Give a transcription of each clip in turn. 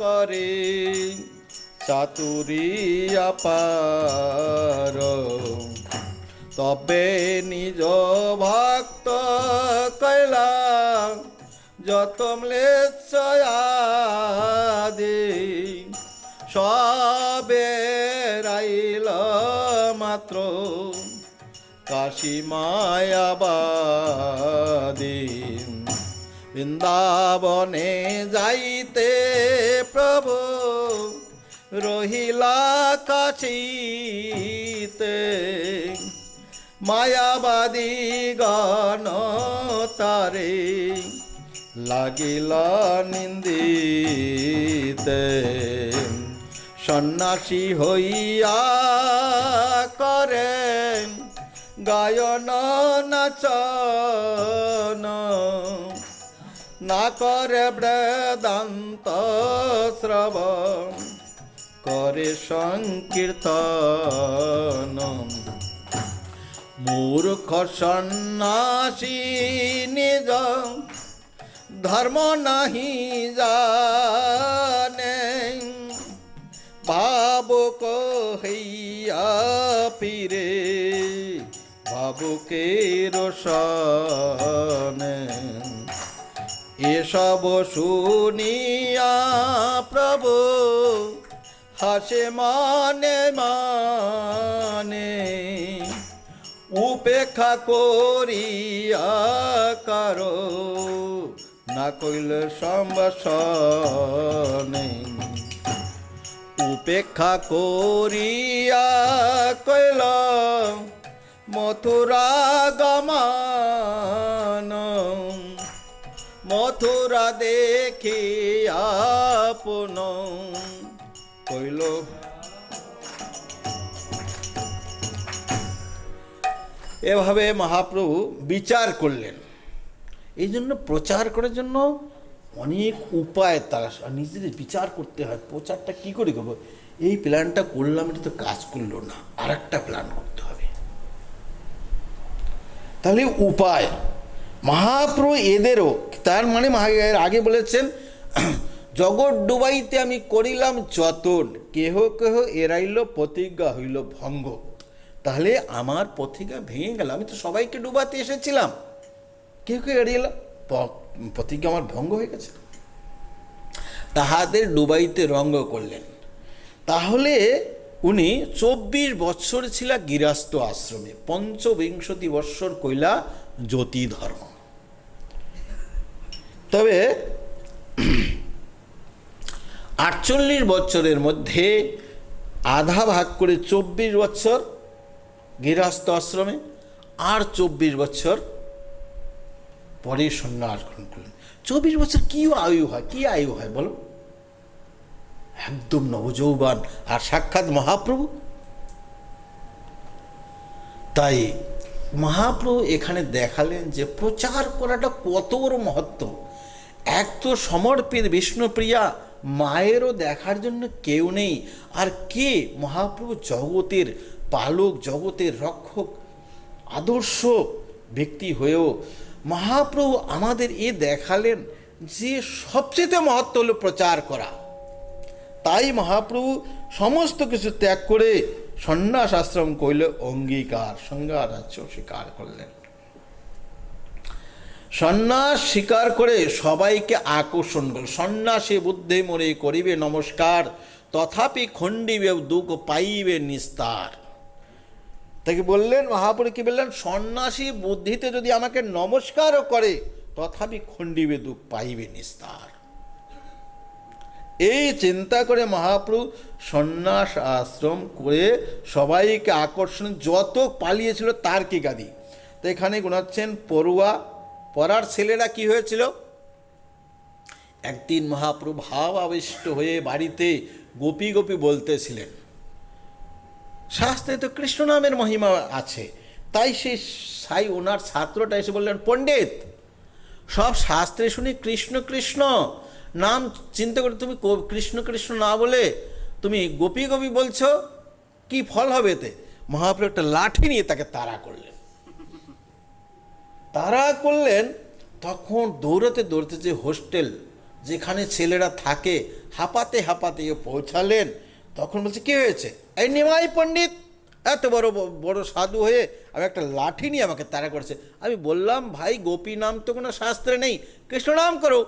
করে চাতুরিয়া পার তবে নিজ ভক্ত কইলা যত ম্লেচ্ছয়াদি সবে রাইল মাত্র কাশী মায়াবাদী বৃন্দাবনে যাইতে প্রভু রহিলা কাছিতে মায়াবাদী গণ তারে লাগিল নিন্দিতে। সন্ন্যাসী হইয়া করেন গায়ন নাচন না করে বেদান্ত শ্রবণ, করে সংকীর্তন। মূর্খ সন্ন্যাসী নিজ ধর্ম নাহি জানে, ভাবুক হইয়া ফিরে, ভাবুকে এসব শুনিয়া প্রভু, হাসে মানে মানে উপেক্ষা করিয়া কারও, না কইল সম্বাসনে উপেক্ষা করিয়া কইল মথুরা গমান মথুরা দেখিয়া আপন। কইল, এভাবে মহাপ্রভু বিচার করলেন। এই জন্য প্রচার করার জন্য অনেক উপায় তারা নিজেদের বিচার করতে হয়। প্রচারটা কি করে করব? এই প্ল্যানটা করলাম, এটা তো কাজ করল না। আর একটা প্ল্যান করতে হবে। তাহলে উপায় মহাপ্রভু এদেরও, তার মানে মহা- এর আগে বলেছেন, জগৎ ডুবাইতে আমি করিলাম যতন, কেহ কেহ এরাইল প্রতিজ্ঞা হইল ভঙ্গ। তাহলে আমার প্রতিজ্ঞা ভেঙে গেল, আমি তো সবাইকে ডুবাতে এসেছিলাম। কেউ কেউ এড়িয়ে প্রতিজ্ঞা আমার ভঙ্গ হয়ে গেছে। তাহাদের ডুবাইতে রঙ্গ করলেন। তাহলে উনি চব্বিশ বৎসর ছিল গিরাস্ত আশ্রমে, পঞ্চবিংশতি বৎসর কইলা জ্যোতি ধর্ম তবে আটচল্লিশ বছরের মধ্যে আধা ভাগ করে চব্বিশ বছর গৃহস্থ আশ্রমে আর চব্বিশ বছর পরে সন্ন্যাস গ্রহণ করলেন। চব্বিশ বছর কি আয়ু হয়? কি আয়ু হয় বলো? একদম নবযৌবান আর সাক্ষাৎ মহাপ্রভু। তাই মহাপ্রভু এখানে দেখালেন যে প্রচার করাটা কত বড় মহত্ব। এক তো সমর্পিত বিষ্ণুপ্রিয়া মায়েরও দেখার জন্য কেউ নেই। আর কে মহাপ্রভু জগতের পালক, জগতের রক্ষক, আদর্শ ব্যক্তি হয়েও মহাপ্রভু আমাদের এ দেখালেন যে সবচেয়ে মহত্ব হল প্রচার করা। তাই মহাপ্রভু সমস্ত কিছু ত্যাগ করে সন্ন্যাস আশ্রম কইলে অঙ্গীকার সংজ্ঞা রাজ্য স্বীকার করলেন। সন্ন্যাস স্বীকার করে সবাইকে আকর্ষণ করল সন্ন্যাসী বুদ্ধে মরে করিবে নমস্কার, তথাপি খণ্ডিবে দুঃখ পাইবে নিস্তার। তাকে বললেন মহাপুরু কি বললেন, সন্ন্যাসী বুদ্ধিতে যদি আমাকে নমস্কারও করে, তথাপি খণ্ডিবে দুঃখ পাইবে নিস্তার। এই চিন্তা করে মহাপ্রভু সন্ন্যাস আশ্রম করে সবাইকে আকর্ষণ, যত পালিয়েছিল তার কি গাদি। তো এখানে গুণাচ্ছেন পড়ুয়া পড়ার ছেলেরা কি হয়েছিল? একদিন মহাপ্রভু ভাব আবিষ্ট হয়ে বাড়িতে গোপী গোপী বলতেছিলেন, শাস্ত্রে তো কৃষ্ণ নামের মহিমা আছে। তাই সে সাই ওনার ছাত্রটা এসে বললেন, পণ্ডিত, সব শাস্ত্রে শুনি কৃষ্ণ কৃষ্ণ। নাম চিন্তা করে তুমি কৃষ্ণ কৃষ্ণ না বলে তুমি গোপী গোপী বলছো? কি ফল হবে এতে? মহাপ্রভু একটা লাঠি নিয়ে তাকে তাড়া করলেন। তাড়া করলেন, তখন দৌড়াতে দৌড়াতে যে হোস্টেল যেখানে ছেলেরা থাকে, হাঁপাতে হাঁপাতে পৌঁছালেন, তখন বলছে, কী হয়েছে? এই নিমাই পণ্ডিত, এত বড় বড় সাধু হয়ে আমি একটা লাঠি নিয়ে আমাকে তারা করেছে। আমি বললাম, ভাই, গোপী নাম তো কোনো শাস্ত্রে নেই, কৃষ্ণ নাম করো,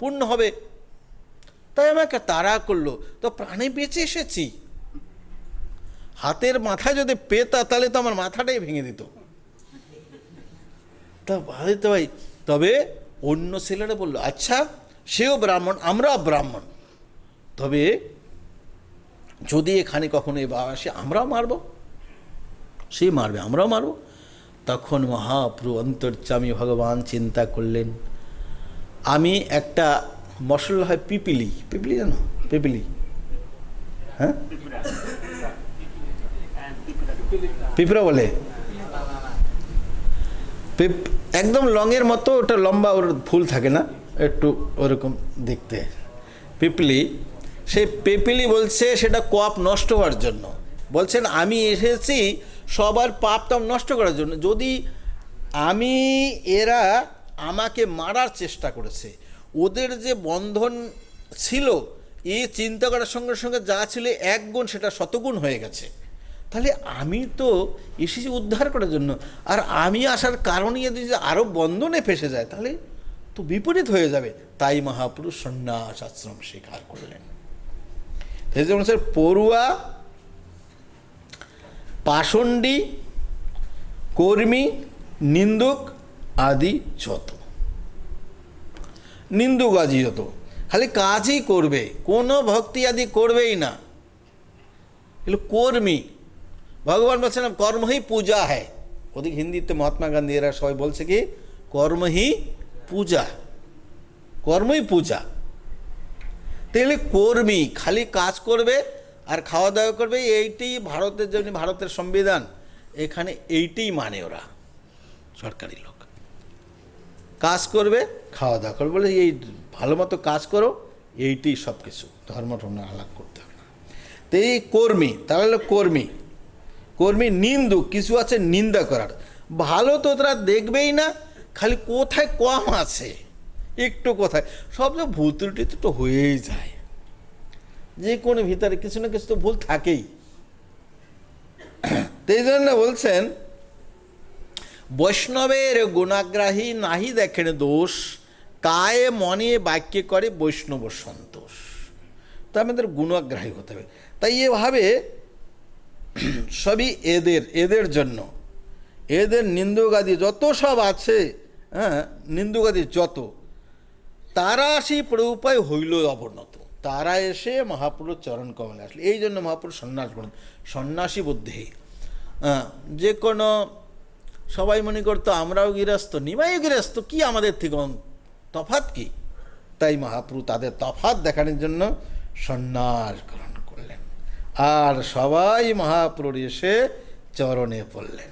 পূর্ণ হবে। তাই আমাকে তারা করল, তো প্রাণে বেঁচে এসেছি। হাতের মাথা যদি পেতা, তাহলে তো আমার মাথাটাই ভেঙে দিত। তা ভাই তো ভাই তবে অন্য ছেলেরা বলল আচ্ছা সেও ব্রাহ্মণ, আমরাও ব্রাহ্মণ। তবে যদি এখানে কখনো এবার আসে, আমরাও মারব। সে মারবে, আমরাও মারব। তখন মহাপ্রু অন্তর্চামী ভগবান চিন্তা করলেন, আমি একটা মশলা হয় পিপিলি। পিপিলি জানো পিপিলি। হ্যাঁ? পিঁপড়া বলে। একদম লংয়ের মতো ওটা লম্বা ওর ফুল থাকে না, একটু ওরকম দেখতে। পিপলি, সেই পিপলি বলছে সেটা কপ নষ্ট হওয়ার জন্য। বলছেন, আমি এসেছি সবার পাপ তাপ নষ্ট করার জন্য। যদি আমি, এরা আমাকে মারার চেষ্টা করেছে, ওদের যে বন্ধন ছিল, এই চিন্তা করার সঙ্গে সঙ্গে যা ছিল এক গুণ সেটা শতগুণ হয়ে গেছে। তাহলে আমি তো এসেছি উদ্ধার করার জন্য। আর আমি আসার কারণে যদি আরও বন্ধনে ফেসে যায়, তাহলে তো বিপরীত হয়ে যাবে। তাই মহাপুরুষ সন্ন্যাস আশ্রম স্বীকার করলেন। জন্য স্যার, পড়ুয়া, পাষণ্ডী, কর্মী, নিন্দুক আদি যত। নিন্দুক আদি যত। খালি কাজই করবে, কোনো ভক্তি আদি করবেই না। এগুলো কর্মী। ভগবান বলছেন কর্মই পূজা হ্যায় ওদিকে হিন্দিতে মহাত্মা গান্ধী এরা সবাই বলছে কি কর্মই পূজা। কর্মই পূজা। তাহলে কর্মী, খালি কাজ করবে আর খাওয়া দাওয়া করবে এইটাই ভারতের জন্য ভারতের সংবিধান, এখানে এইটাই মানে ওরা, সরকারি লোক। কাজ করবে খাওয়া দাওয়া করবে, বলে এই ভালো মতো কাজ করো এইটাই সব কিছু ধর্ম আলাপ করতে হবে না। তো এই কর্মী তারা হলো কর্মী। কর্মী নিন্দুক কিছু আছে নিন্দা করার। ভালো তো তারা দেখবেই না, খালি কোথায় কম আছে? একটু কোথায়। সব যে ভুল ত্রুটি তো হয়েই যায়। যে কোনো ভিতরে কিছু না কিছু তো ভুল থাকেই। এই জন্য বলছেন, বৈষ্ণবের গুণাগ্রাহী নাহি দেখেন দোষ, কায়ে মনে বাক্যে করে বৈষ্ণব সন্তোষ। তা আমাদের গুণাগ্রাহী হতে হবে। তাই এভাবে সবই এদের এদের জন্য। এদের নিন্দুগাদি যত সব আছে হ্যাঁ নিন্দুগাদি যত তারা সেই প্রভুপায় হইল অবনত। তারা এসে মহাপুরুষ চরণ কমলে আসলে। এই জন্য মহাপুরুষ সন্ন্যাস বলেন সন্ন্যাসী বুদ্ধি। হ্যাঁ, যে কোনো সবাই মনে করতো আমরাও গৃহস্থ নিমাইও গৃহস্থ কি আমাদের থেকে তফাৎ কি? তাই মহাপ্রভু তাদের তফাৎ দেখানোর জন্য সন্ন্যাস গ্রহণ আর সবাই মহাপ্রভুর এসে চরণে পড়লেন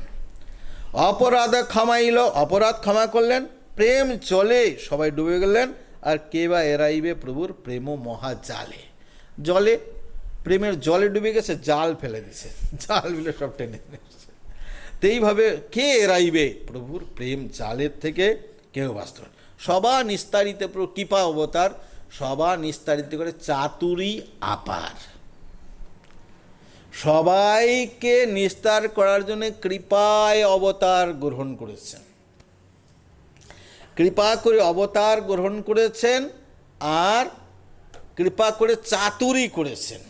অপরাধ ক্ষমাইল, অপরাধ ক্ষমা করলেন, প্রেম জলে সবাই ডুবে গেলেন, আর কে বা এরাইবে প্রভুর প্রেম মহা জালে জলে প্রেমের জলে ডুবে গেছে, জাল ফেলে দিছে, জাল ফেলে সব টেনে নিয়ে এসেছে। তো এইভাবে কে এরাইবে প্রভুর প্রেম জালের থেকে কেউ বাঁচত। সবা নিস্তারিত প্রভু কৃপা অবতার, সবা নিস্তারিত করে চাতুরি আপার সবাইকে নিস্তার করার জন্য কৃপায় অবতার গ্রহণ করেছেন। কৃপা করে অবতার গ্রহণ করেছেন আর কৃপা করে চাতুরি করেছেন।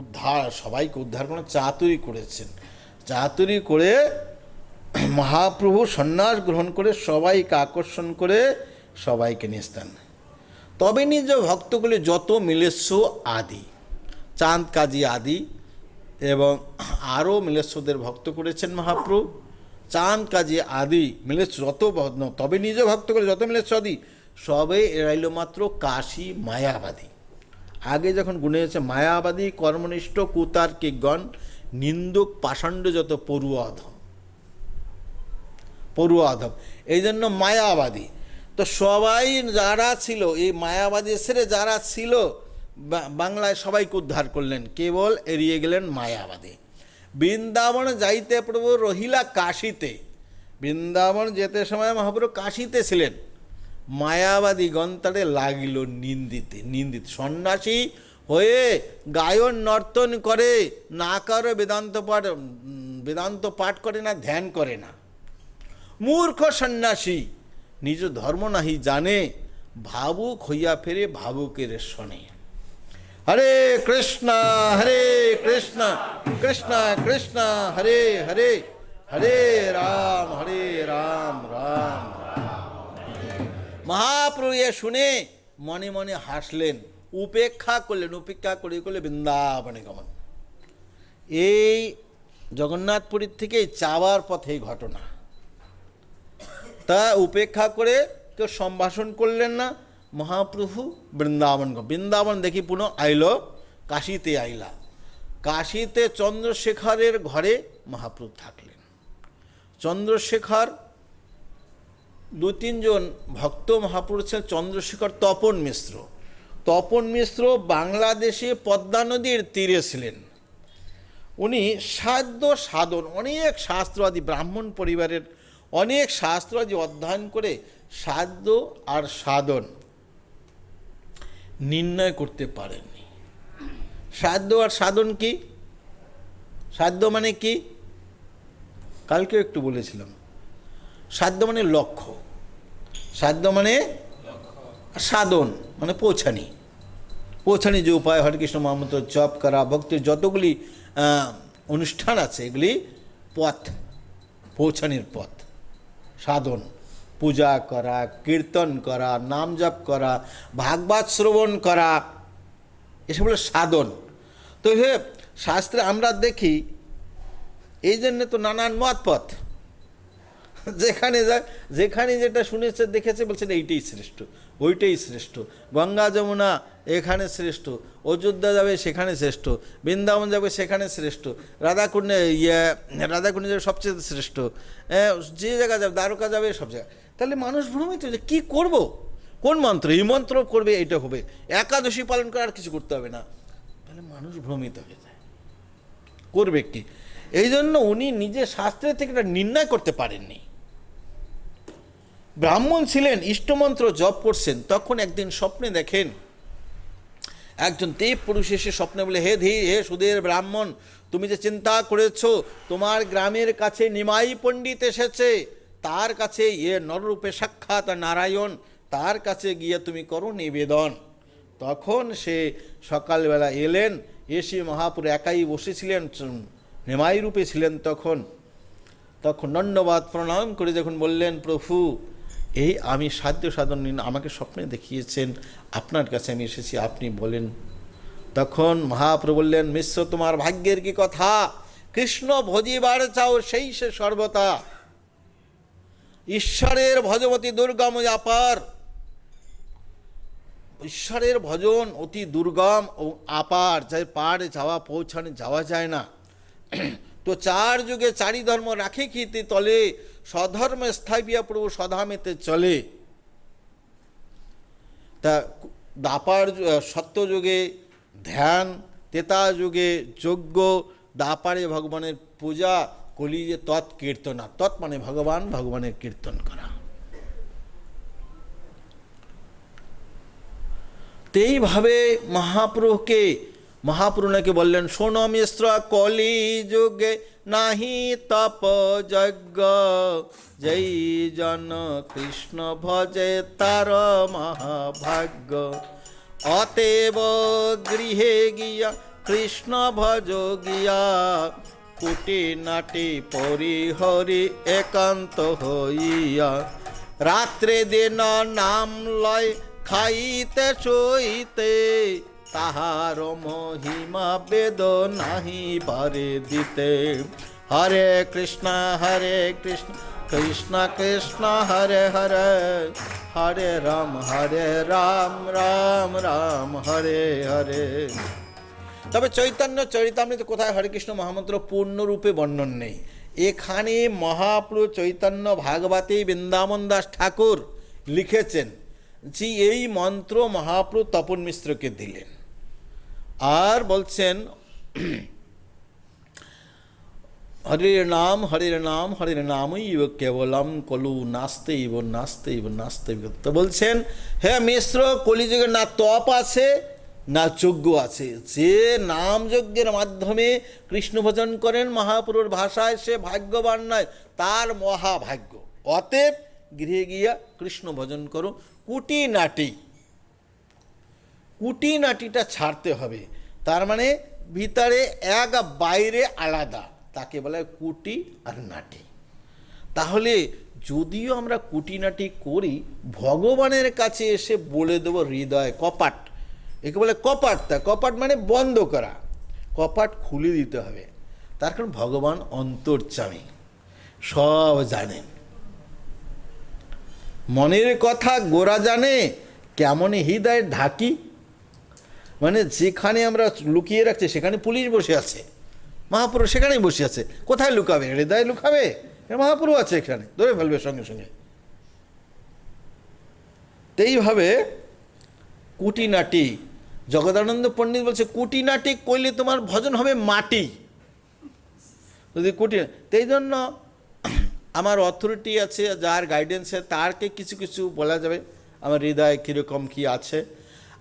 উদ্ধার, সবাইকে উদ্ধার করে চাতুরি করেছেন। চাতুরি করে মহাপ্রভু সন্ন্যাস গ্রহণ করে সবাইকে আকর্ষণ করে সবাইকে নিস্তান তবে নিজ ভক্তগুলি যত মিলেস্য আদি, চাঁদ কাজী আদি এবং আরও মিলেশ্বরদের ভক্ত করেছেন মহাপ্রভু। চাঁদ কাজী আদি মিলেশ যত তবে নিজ ভক্ত করে যত মিলেশ আদি, সবে এরাইল মাত্র কাশী মায়াবাদী। আগে যখন গুণে হয়েছে মায়াবাদী, কর্মনিষ্ঠ কুতার্কিকগণ, নিন্দুক পাষণ্ড যত পড়ুয়াধম পড়ুয়াধম এই জন্য মায়াবাদী। তো সবাই যারা ছিল, এই মায়াবাদী ছেড়ে যারা ছিল বাংলায় সবাইকে উদ্ধার করলেন, কেবল এড়িয়ে গেলেন মায়াবাদী। বৃন্দাবন যাইতে প্রভু রহিলা কাশীতে, বৃন্দাবন যেতে সময় মহাপ্রভু কাশিতে ছিলেন। মায়াবাদী গন্তারে লাগিল নিন্দিতে, নিন্দিত। সন্ন্যাসী হয়ে গায়ন নর্তন করে, না কারও বেদান্ত পাঠ বেদান্ত পাঠ করে না, ধ্যান করে না। মূর্খ সন্ন্যাসী, নিজ ধর্ম নাহি জানে, ভাবুক হইয়া ফেরে ভাবুকের শনে। হরে কৃষ্ণ হরে কৃষ্ণ কৃষ্ণ কৃষ্ণ, হরে হরে হরে রাম হরে রাম রাম মহাপ্রভু এ শুনে মনে মনে হাসলেন, উপেক্ষা করলেন, উপেক্ষা করে করলে বৃন্দাবনে গমন। এই জগন্নাথপুরীর থেকে চাওয়ার পথে এই ঘটনা। তা উপেক্ষা করে কেউ সম্ভাষণ করলেন না মহাপ্রভু বৃন্দাবন বৃন্দাবন দেখি পুনঃ আইল, কাশিতে আইলা। কাশিতে চন্দ্রশেখরের ঘরে মহাপ্রভু থাকলেন। চন্দ্রশেখর দু তিনজন ভক্ত মহাপুরুষ ছিলেন, চন্দ্রশেখর তপন মিশ্র। তপন মিশ্র বাংলাদেশে পদ্মা নদীর তীরে ছিলেন। উনি সাধ্য সাধন, অনেক শাস্ত্রবাদী, ব্রাহ্মণ পরিবারের অনেক শাস্ত্রবাদী অধ্যয়ন করে সাধ্য আর সাধন নির্ণয় করতে পারেননি। সাধ্য আর সাধন কি? সাধ্য মানে কি? কালকে একটু বলেছিলাম। সাধ্য মানে লক্ষ্য। সাধ্য মানে সাধন মানে পৌঁছানি। পৌঁছানি যে উপায়, হরেকৃষ্ণ মহামন্ত্র, জপ করা, ভক্তির যতগুলি অনুষ্ঠান আছে, এগুলি পথ, পৌঁছানির পথ, সাধন। পূজা করা কীর্তন করা নাম জপ করা ভাগবত শ্রবণ করা এসব হলো সাধন। তো হে শাস্ত্রে আমরা দেখি এই জন্য তো নানান মত পথ। যেখানে যায় যেখানে যেটা শুনেছে দেখেছে বলছেন এইটাই শ্রেষ্ঠ ওইটাই শ্রেষ্ঠ। গঙ্গা যমুনা এখানে শ্রেষ্ঠ অযোধ্যা যাবে সেখানে শ্রেষ্ঠ বৃন্দাবন যাবে সেখানে শ্রেষ্ঠ রাধাকুণ্ডে ইয়ে রাধাকুণ্ডে যাবে সবচেয়ে শ্রেষ্ঠ এ, যে জায়গা যাবে দ্বারকা যাবে সব জায়গায়। তাহলে মানুষ ভ্রমিত যে কী করব? কোন মন্ত্র? এই মন্ত্র করবে, এইটা হবে। একাদশী পালন করার কিছু করতে হবে না। তাহলে মানুষ ভ্রমিত হয়ে যায়। করবে কি? এই জন্য উনি নিজে শাস্ত্রের থেকে এটা নির্ণয় করতে পারেননি। ব্রাহ্মণ ছিলেন, ইষ্টমন্ত্র জপ করছেন, তখন একদিন স্বপ্নে দেখেন, একজন দেব পুরুষ এসে স্বপ্নে বলে, হে ধী হে সুদের ব্রাহ্মণ, তুমি যে চিন্তা করেছ, তোমার গ্রামের কাছে নিমাই পণ্ডিত এসেছে। তার কাছে ইয়ে নররূপে সাক্ষাৎ নারায়ণ, তার কাছে গিয়ে তুমি করো নিবেদন। তখন সে সকালবেলা এলেন, এসে মহাপুর একাই বসেছিলেন নিমাই রূপে ছিলেন তখন। তখন দণ্ডবাদ প্রণাম করে যখন বললেন, প্রভু, এই আমি সাধ্য সাধন নিন, আমাকে স্বপ্নে দেখিয়েছেন, আপনার কাছে আমি এসেছি, আপনি বলেন। তখন মহাপ্রভু বললেন, মিশ্র, তোমার ভাগ্যের কি কথা? কৃষ্ণ ভজিবার চাও সেই সে সর্বতা। ঈশ্বরের ভজবতী দুর্গম আপার। ঈশ্বরের ভজন অতি দুর্গম ও আপার, যাই পাড়ে যাওয়া পৌঁছানো যাওয়া যায় না। তো চার যুগে চারি ধর্ম রাখে খিতে তলে, স্বধর্মে স্থাপিয়া প্রভু সধামেতে চলে। তা দাপার সত্যযুগে ধ্যান, তেতা যুগে যজ্ঞ দাপারে ভগবানের পূজা কলিযে তৎ কীর্তনা তৎ মানে ভগবান, ভগবানের কীর্তন করা। তো এইভাবে মহাপ্রভুকে মহাপ্রভু বললেন, শোনো মিশ্র কলি যুগে নাহি তপ যজ্ঞ। যেই জন কৃষ্ণ ভজে তার মহাভাগ্য। অতএব গৃহে গিয়া কৃষ্ণ ভজ গিয়া কুটি নাটি পরিহরি একান্ত হইয়া। রাত্রে দিন নাম লয় খাইতে শুইতে, তাহার মহিমা বেদ নাহি পারে দিতে। হরে কৃষ্ণ হরে কৃষ্ণ কৃষ্ণ কৃষ্ণ, হরে হরে হরে রাম হরে রাম রাম রাম, হরে হরে। তবে চৈতন্য চরিতামৃত কোথায়? হরে কৃষ্ণ মহামন্ত্র পূর্ণরূপে বর্ণন নেই। এখানে মহাপ্রু চৈতন্য ভাগবতী বৃন্দাবন দাস ঠাকুর লিখেছেন যে, এই মন্ত্র মহাপ্রভু তপন মিশ্রকে দিলেন। আর বলছেন, হরির নাম হরির নাম, হরির নামই ইব কেবলম কলু নাস্তে ইব নাচতে ইব নাচতে ইব তো বলছেন হ্যাঁ মিশ্র, কলিযুগের না তপ আছে না যজ্ঞ আছে। যে নাম যজ্ঞের মাধ্যমে কৃষ্ণ ভজন করেন মহাপুরুর ভাষায়, সে ভাগ্যবান নয়, তার মহাভাগ্য। অতএব গৃহে গিয়া কৃষ্ণ ভজন করো। কুটি নাটি কুটি নাটিটা ছাড়তে হবে। তার মানে ভিতরে এক বাইরে আলাদা। তাকে বলা হয় কুটি আর নাটি। তাহলে যদিও আমরা কুটিনাটি করি, ভগবানের কাছে এসে বলে দেবো হৃদয় কপাট। একে বলে কপাটটা কপাট মানে বন্ধ করা। কপাট খুলে দিতে হবে। তার কারণ ভগবান অন্তর্যামী। সব জানেন মনের কথা গোরা জানে, কেমন হৃদয় ঢাকি? মানে যেখানে আমরা লুকিয়ে রাখছি, সেখানে পুলিশ বসে আছে। মহাপুরুষ সেখানেই বসে আছে। কোথায় লুকাবে? হৃদয় লুকাবে? মহাপুরু আছে এখানে। ধরে ফেলবে সঙ্গে সঙ্গে। এইভাবে কুটিনাটি জগদানন্দ পণ্ডিত বলছে কুটি কুটিনাটি করলে তোমার ভজন হবে মাটি। যদি কুটি তো এই জন্য আমার অথরিটি আছে, যার গাইডেন্স গাইডেন্সে তারকে কিছু কিছু বলা যাবে। আমার হৃদয় কীরকম কী আছে।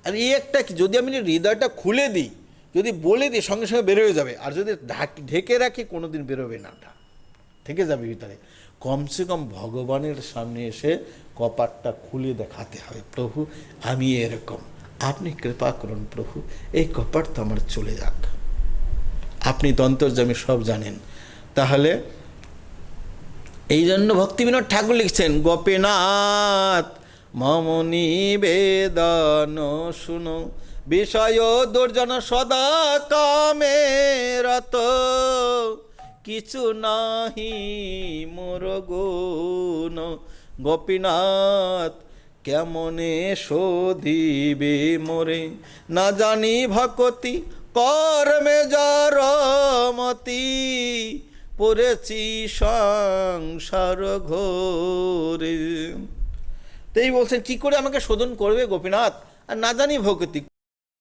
আর এই একটা যদি আমি হৃদয়টা খুলে দিই, যদি বলে দিই, সঙ্গে সঙ্গে বেরোয় যাবে। আর যদি ঢাক- ঢেকে রাখি কোনো দিন বেরোবে না ওটা। থেকে যাবে ভিতরে। কমসে কম ভগবানের সামনে এসে কপাটটা খুলে দেখাতে হবে, প্রভু, আমি এরকম। আপনি কৃপা করুন প্রভু, এই কপাট আমার চলে যাক। আপনি তো অন্তর্যামী সব জানেন। তাহলে এই জন্য ভক্তিবিনোদ ঠাকুর লিখছেন, গোপীনাথ, মমনি বেদন শুনো, বিষয় দুর্জন সদা কামে রত। কিছু নাহি মোর গোপীনাথ কেমনে শোধিবে মোরে? না জানি ভকতি কর্মে যারমতি পড়েছি সংসার ঘোরে। তাই বলছেন, কি করে আমাকে শোধন করবে গোপীনাথ? আর না জানি ভকতি